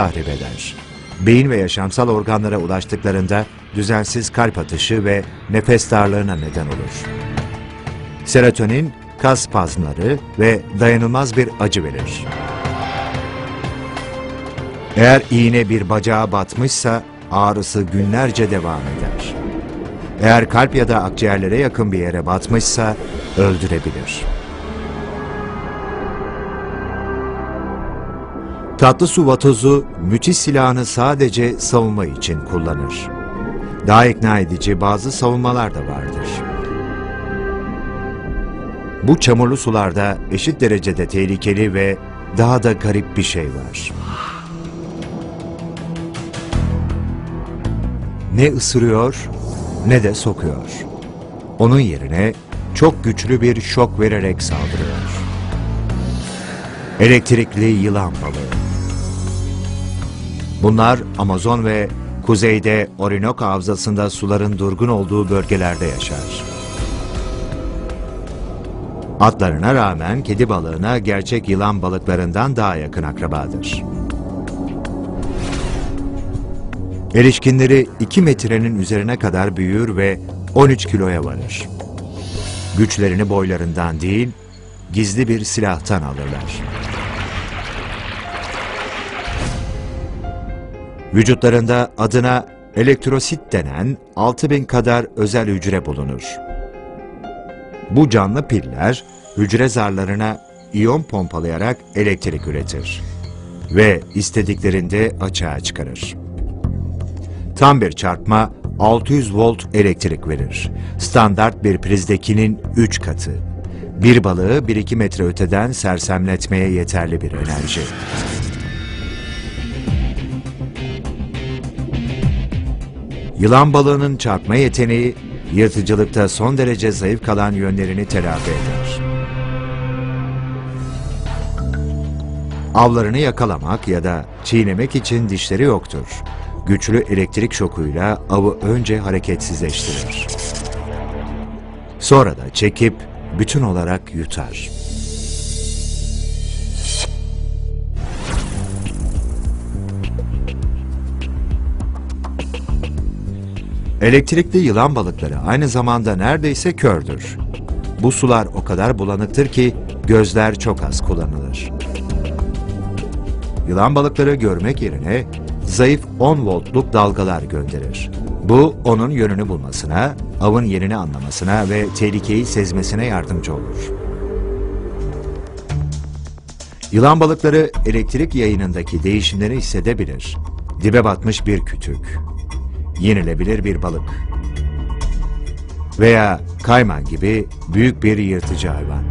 tahrip eder. Beyin ve yaşamsal organlara ulaştıklarında düzensiz kalp atışı ve nefes darlığına neden olur. Serotonin, kas spazmları ve dayanılmaz bir acı verir. Eğer iğne bir bacağa batmışsa ağrısı günlerce devam eder. Eğer kalp ya da akciğerlere yakın bir yere batmışsa öldürebilir. Tatlı su vatozu müthiş silahını sadece savunma için kullanır. Daha ikna edici bazı savunmalar da vardır. Bu çamurlu sularda eşit derecede tehlikeli ve daha da garip bir şey var. Ne ısırıyor ne de sokuyor. Onun yerine çok güçlü bir şok vererek saldırıyor. Elektrikli yılan balığı. Bunlar Amazon ve kuzeyde Orinoco Havzası'nda suların durgun olduğu bölgelerde yaşar. Atlarına rağmen kedi balığına gerçek yılan balıklarından daha yakın akrabadır. Erişkinleri 2 metrenin üzerine kadar büyür ve 13 kiloya varır. Güçlerini boylarından değil, gizli bir silahtan alırlar. Vücutlarında adına elektrosit denen 6000 kadar özel hücre bulunur. Bu canlı piller hücre zarlarına iyon pompalayarak elektrik üretir ve istediklerinde açığa çıkarır. Tam bir çarpma 600 volt elektrik verir. Standart bir prizdekinin 3 katı. Bir balığı 1-2 metre öteden sersemletmeye yeterli bir enerji. Yılan balığının çarpma yeteneği, yırtıcılıkta son derece zayıf kalan yönlerini telafi eder. Avlarını yakalamak ya da çiğnemek için dişleri yoktur. Güçlü elektrik şokuyla avı önce hareketsizleştirir. Sonra da çekip bütün olarak yutar. Elektrikli yılan balıkları aynı zamanda neredeyse kördür. Bu sular o kadar bulanıktır ki gözler çok az kullanılır. Yılan balıkları görmek yerine zayıf 10 voltluk dalgalar gönderir. Bu onun yönünü bulmasına, avın yerini anlamasına ve tehlikeyi sezmesine yardımcı olur. Yılan balıkları elektrik yayınındaki değişimleri hissedebilir. Dibe batmış bir kütük, yenilebilir bir balık veya kayman gibi büyük bir yırtıcı hayvan.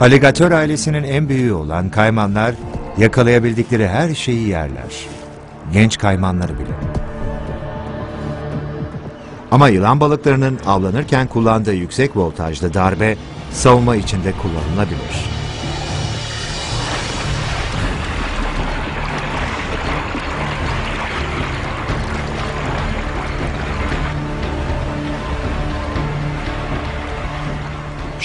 Aligatör ailesinin en büyüğü olan kaymanlar yakalayabildikleri her şeyi yerler. Genç kaymanları bile. Ama yılan balıklarının avlanırken kullandığı yüksek voltajlı darbe savunma içinde kullanılabilir.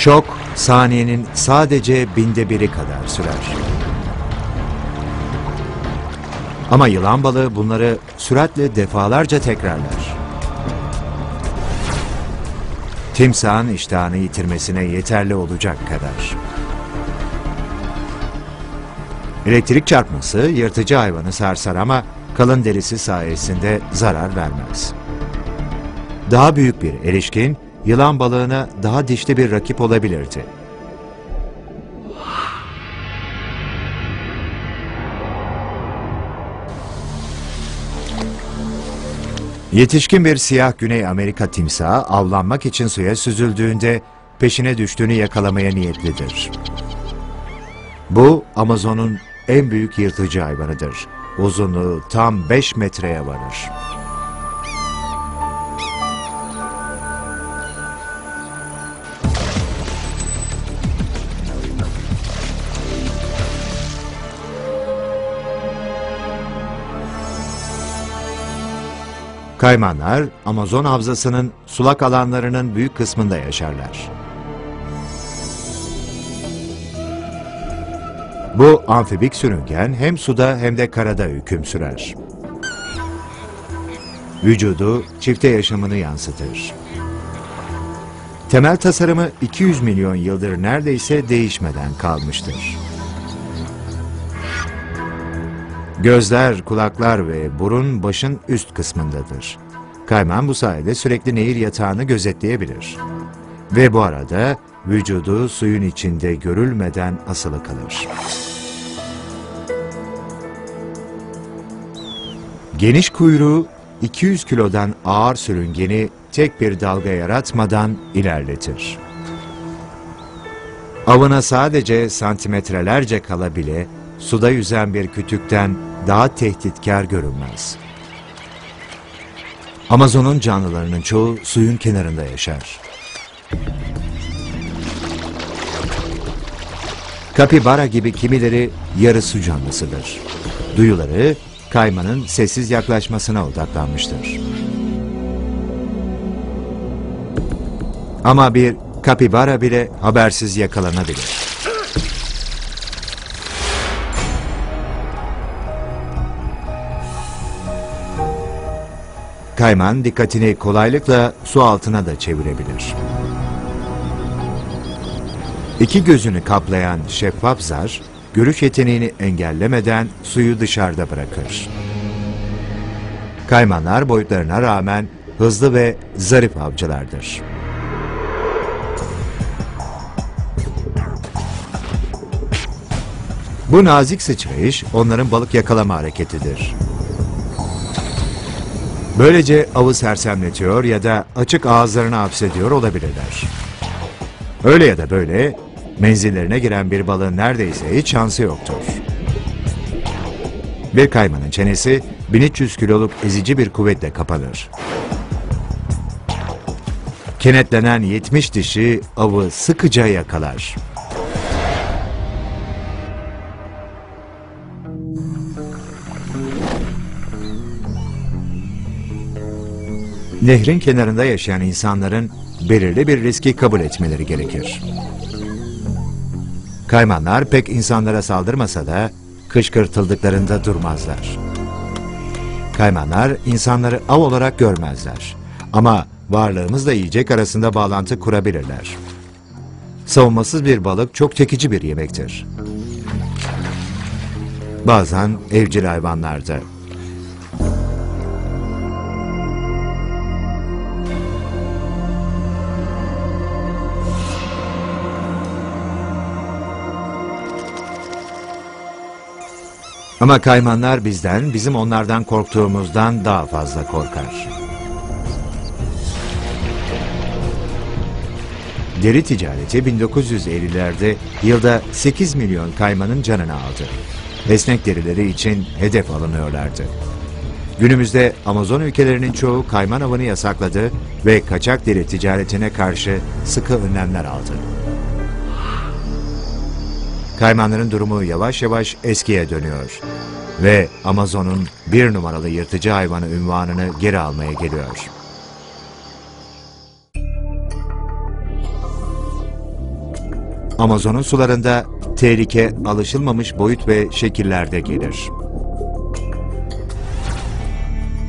Şok saniyenin sadece binde biri kadar sürer. Ama yılan balığı bunları süratle defalarca tekrarlar. Timsahın iştahını yitirmesine yeterli olacak kadar. Elektrik çarpması yırtıcı hayvanı sarsar ama kalın derisi sayesinde zarar vermez. Daha büyük bir erişkin yılan balığına daha dişli bir rakip olabilirdi. Yetişkin bir siyah Güney Amerika timsahı avlanmak için suya süzüldüğünde peşine düştüğünü yakalamaya niyetlidir. Bu Amazon'un en büyük yırtıcı hayvanıdır. Uzunluğu tam 5 metreye varır. Kaymanlar, Amazon havzasının sulak alanlarının büyük kısmında yaşarlar. Bu amfibik sürüngen hem suda hem de karada hüküm sürer. Vücudu çifte yaşamını yansıtır. Temel tasarımı 200 milyon yıldır neredeyse değişmeden kalmıştır. Gözler, kulaklar ve burun başın üst kısmındadır. Kayman bu sayede sürekli nehir yatağını gözetleyebilir. Ve bu arada vücudu suyun içinde görülmeden asılı kalır. Geniş kuyruğu 200 kilodan ağır sürüngeni tek bir dalga yaratmadan ilerletir. Avına sadece santimetrelerce kala bile suda yüzen bir kütükten daha tehditkar görünmez. Amazon'un canlılarının çoğu suyun kenarında yaşar. Kapibara gibi kimileri yarı su canlısıdır. Duyuları kaymanın sessiz yaklaşmasına odaklanmıştır. Ama bir kapibara bile habersiz yakalanabilir. Kayman dikkatini kolaylıkla su altına da çevirebilir. İki gözünü kaplayan şeffaf zar, görüş yeteneğini engellemeden suyu dışarıda bırakır. Kaymanlar boyutlarına rağmen hızlı ve zarif avcılardır. Bu nazik sıçrayış onların balık yakalama hareketidir. Böylece avı sersemletiyor ya da açık ağızlarına hapsediyor olabilirler. Öyle ya da böyle menzillerine giren bir balığın neredeyse hiç şansı yoktur. Bir kaymanın çenesi 1300 kiloluk ezici bir kuvvetle kapanır. Kenetlenen 70 dişi avı sıkıca yakalar. Nehrin kenarında yaşayan insanların belirli bir riski kabul etmeleri gerekir. Kaymanlar pek insanlara saldırmasa da kışkırtıldıklarında durmazlar. Kaymanlar insanları av olarak görmezler. Ama varlığımızla yiyecek arasında bağlantı kurabilirler. Savunmasız bir balık çok çekici bir yemektir. Bazen evcil hayvanlarda. Ama kaymanlar bizden, bizim onlardan korktuğumuzdan daha fazla korkar. Deri ticareti 1950'lerde yılda 8 milyon kaymanın canını aldı. Esnek derileri için hedef alınıyorlardı. Günümüzde Amazon ülkelerinin çoğu kayman avını yasakladı ve kaçak deri ticaretine karşı sıkı önlemler aldı. Kaymanların durumu yavaş yavaş eskiye dönüyor ve Amazon'un bir numaralı yırtıcı hayvanı ünvanını geri almaya geliyor. Amazon'un sularında tehlike alışılmamış boyut ve şekillerde gelir.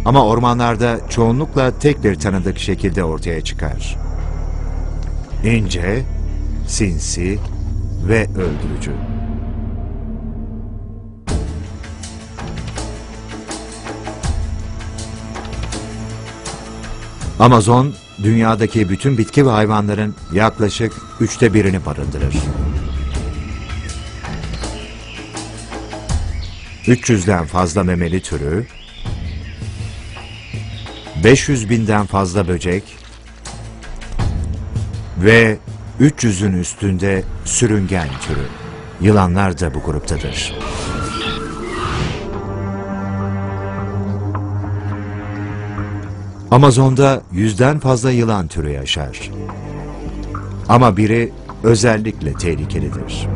Ama ormanlarda çoğunlukla tek bir tanıdık şekilde ortaya çıkar. İnce, sinsi ve öldürücü. Amazon, dünyadaki bütün bitki ve hayvanların yaklaşık üçte birini barındırır. 300'den fazla memeli türü, 500 binden fazla böcek ve 300'ün üstünde sürüngen türü. Yılanlar da bu gruptadır. Amazon'da yüzden fazla yılan türü yaşar. Ama biri özellikle tehlikelidir.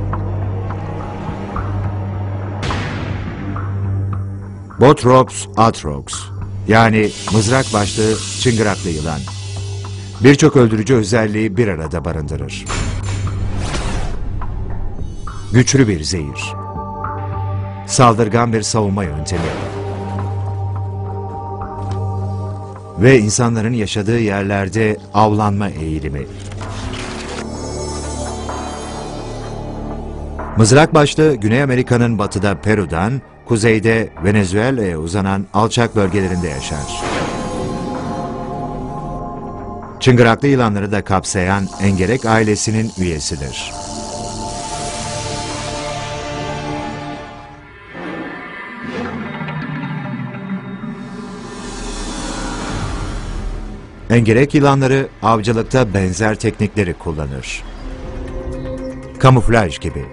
Botrops atrox yani mızrak başlı çıngıraklı yılan. Birçok öldürücü özelliği bir arada barındırır. Güçlü bir zehir. saldırgan bir savunma yöntemi. Ve insanların yaşadığı yerlerde avlanma eğilimi. Mızrak başlı Güney Amerika'nın batıda Peru'dan, kuzeyde Venezuela'ya uzanan alçak bölgelerinde yaşar. Çıngıraklı yılanları da kapsayan engerek ailesinin üyesidir. Engerek yılanları avcılıkta benzer teknikleri kullanır. Kamuflaj gibi.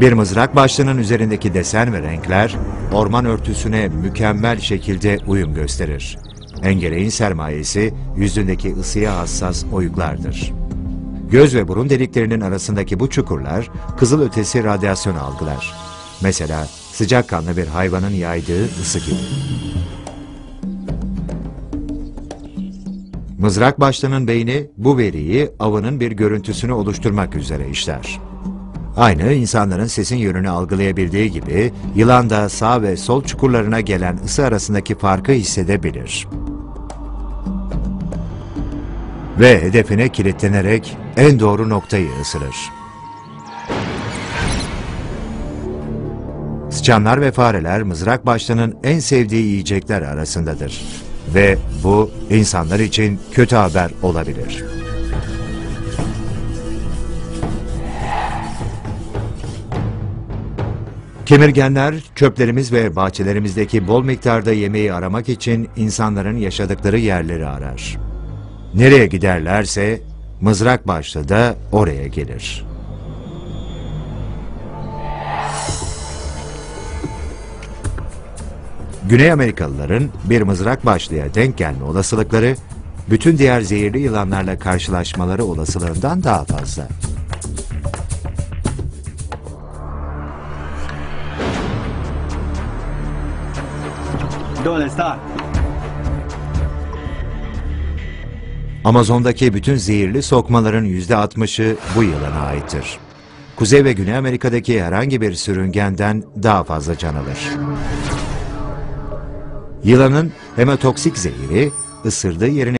Bir mızrak başlığının üzerindeki desen ve renkler orman örtüsüne mükemmel şekilde uyum gösterir. Engereğin sermayesi yüzündeki ısıya hassas oyuklardır. Göz ve burun deliklerinin arasındaki bu çukurlar kızılötesi radyasyon algılar. Mesela sıcakkanlı bir hayvanın yaydığı ısı gibi. Mızrak başlığının beyni bu veriyi avının bir görüntüsünü oluşturmak üzere işler. Aynı insanların sesin yönünü algılayabildiği gibi yılan da sağ ve sol çukurlarına gelen ısı arasındaki farkı hissedebilir. Ve hedefine kilitlenerek en doğru noktayı ısırır. Sıçanlar ve fareler mızrak başlığının en sevdiği yiyecekler arasındadır. Ve bu insanlar için kötü haber olabilir. Kemirgenler, çöplerimiz ve bahçelerimizdeki bol miktarda yemeği aramak için insanların yaşadıkları yerleri arar. Nereye giderlerse mızrak başlı da oraya gelir. Güney Amerikalıların bir mızrak başlıya denk gelme olasılıkları, bütün diğer zehirli yılanlarla karşılaşmaları olasılığından daha fazla. ¿Dónde está? Amazon'daki bütün zehirli sokmaların yüzde 60'ı bu yılana aittir. Kuzey ve Güney Amerika'daki herhangi bir sürüngenden daha fazla can alır. Yılanın hematoksik zehri ısırdığı yerin